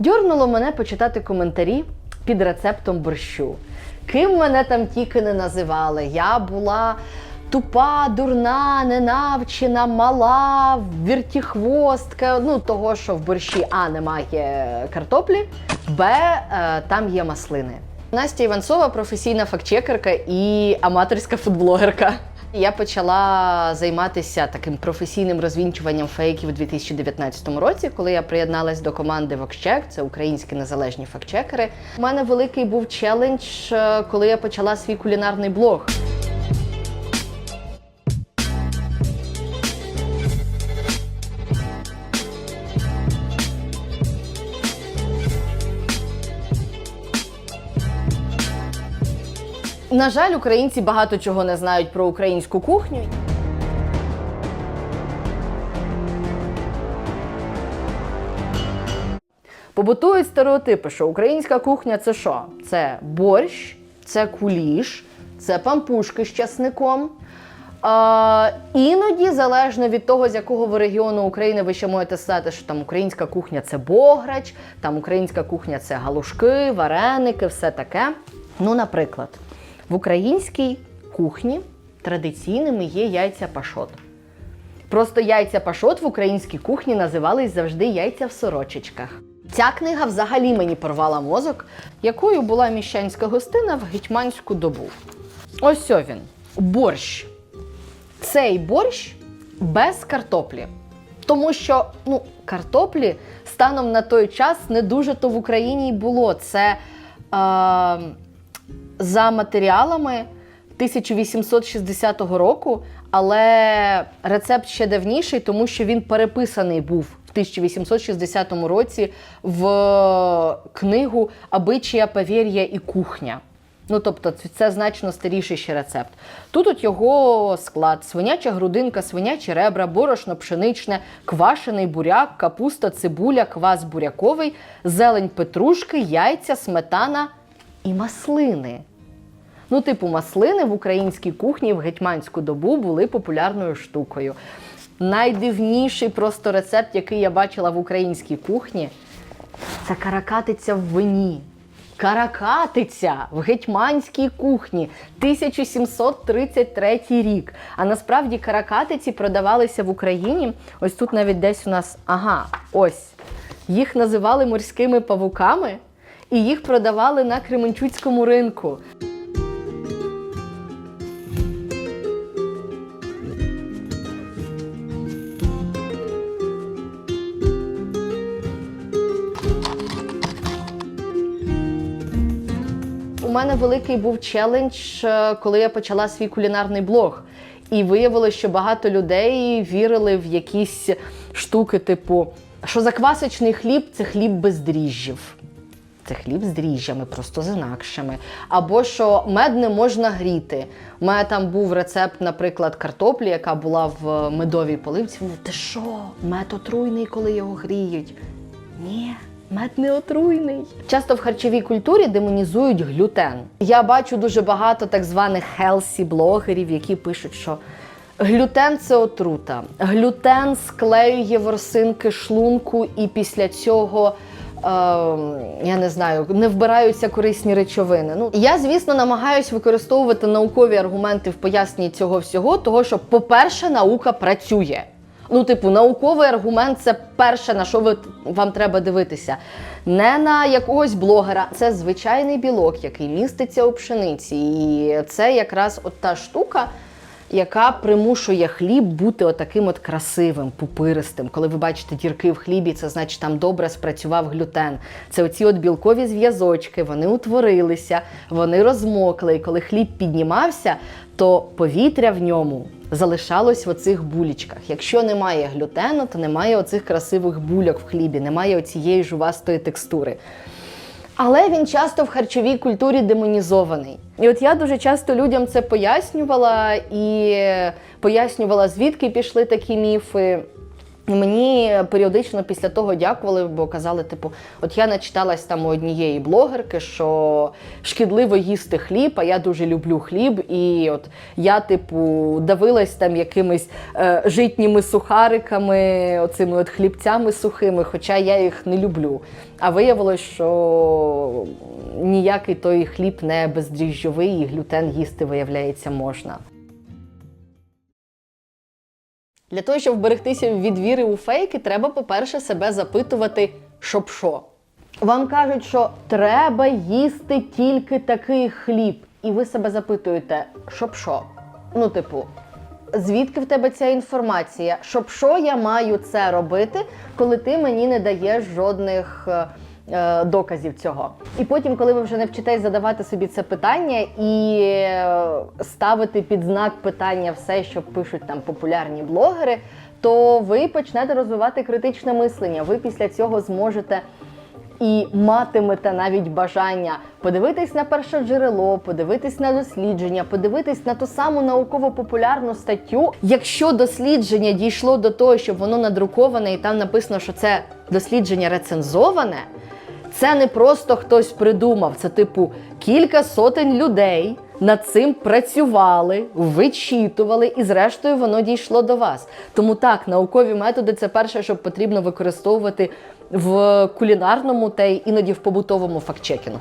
Дьорнуло мене почитати коментарі під рецептом борщу. Ким мене там тільки не називали. Я була тупа, дурна, ненавчена, мала, віртіхвостка. Ну, того, що в борщі А немає картоплі, Б е, там є маслини. Настя Іванцова професійна фактчекерка і аматорська фудблогерка. Я почала займатися таким професійним розвінчуванням фейків у 2019 році, коли я приєдналась до команди VoxCheck, це українські незалежні фактчекери. У мене великий був челендж, е, коли я почала свій кулінарний блог. На жаль, українці багато чого не знають про українську кухню. Побутують стереотипи, що українська кухня це що? Це борщ, це куліш, це пампушки з часником. А, іноді, залежно від того, з якого ви регіону України ви ще можете сказати, що там українська кухня це бограч, там українська кухня це галушки, вареники, все таке. Ну, наприклад, в українській кухні традиційними є яйця пашот. Просто яйця пашот в українській кухні називались завжди яйця в сорочечках. Ця книга взагалі мені порвала мозок, якою була міщанська гостина в гетьманську добу. Ось він борщ. Цей борщ без картоплі. Тому що ну, картоплі станом на той час не дуже то в Україні й було. Це е, за матеріалами 1860 року, але рецепт ще давніший, тому що він переписаний був в 1860 році в книгу Абичія, повір'я і кухня. Ну, тобто, це значно старіший ще рецепт. Тут от його склад: свиняча грудинка, свинячі ребра, борошно пшеничне, квашений буряк, капуста, цибуля, квас буряковий, зелень петрушки, яйця, сметана і маслини. Ну, типу, маслини в українській кухні в гетьманську добу були популярною штукою. Найдивніший просто рецепт, який я бачила в українській кухні, це каракатиця в вині. Каракатиця в гетьманській кухні 1733 рік. А насправді каракатиці продавалися в Україні. Ось тут навіть десь у нас, ага, ось. Їх називали морськими павуками, і їх продавали на Кременчуцькому ринку. У мене великий був челендж, е, коли я почала свій кулінарний блог. І виявилося, що багато людей вірили в якісь штуки, типу, що заквасочний хліб це хліб без дріжджів. Це хліб з дріжджами, просто з інакшими. Або що мед не можна гріти. У мене там був рецепт, наприклад, картоплі, яка була в медовій поливці. Мов, Ти що, мед отруйний, коли його гріють? Ні. Мед не отруйний. Часто в харчовій культурі демонізують глютен. Я бачу дуже багато так званих хелсі блогерів, які пишуть, що глютен це отрута. Глютен склеює ворсинки шлунку, і після цього. е, я не знаю, не вбираються корисні речовини. Ну я, звісно, намагаюся використовувати наукові аргументи в поясненні цього всього, того що, по-перше, наука працює. Ну, типу, науковий аргумент це перше, на що ви, вам треба дивитися. Не на якогось блогера. Це звичайний білок, який міститься у пшениці. І це якраз от та штука, яка примушує хліб бути отаким от красивим, пупиристим. Коли ви бачите дірки в хлібі, це значить там добре спрацював глютен. Це оці от білкові зв'язочки, вони утворилися, вони розмокли. І коли хліб піднімався, то повітря в ньому залишалось в оцих булічках. Якщо немає глютену, то немає оцих красивих бульок в хлібі, немає оцієї жувастої текстури. Але він часто в харчовій культурі демонізований. І от я дуже часто людям це пояснювала і пояснювала, звідки пішли такі міфи. Мені періодично після того дякували, бо казали, типу, от я начиталась там у однієї блогерки, що шкідливо їсти хліб, а я дуже люблю хліб. І от я, типу, давилась там якимись е, житніми сухариками, оцими от хлібцями сухими, хоча я їх не люблю. А виявилось, що ніякий той хліб не бездріжджовий, і глютен їсти, виявляється, можна. Для того, щоб вберегтися від віри у фейки, треба, по-перше, себе запитувати, щоб що. Вам кажуть, що треба їсти тільки такий хліб. І ви себе запитуєте, щоб що? Ну, типу, звідки в тебе ця інформація? Щоб що я маю це робити, коли ти мені не даєш жодних е, доказів цього? І потім, коли ви вже навчитесь задавати собі це питання і е, ставити під знак питання все, що пишуть там популярні блогери, то ви почнете розвивати критичне мислення. Ви після цього зможете і матимете навіть бажання подивитись на перше джерело, подивитись на дослідження, подивитись на ту саму науково-популярну статтю. Якщо дослідження дійшло до того, щоб воно надруковане і там написано, що це дослідження рецензоване, це не просто хтось придумав, це типу кілька сотень людей над цим працювали, вичитували, і зрештою воно дійшло до вас. Тому так, наукові методи це перше, що потрібно використовувати в кулінарному та й іноді в побутовому фактчекінгу.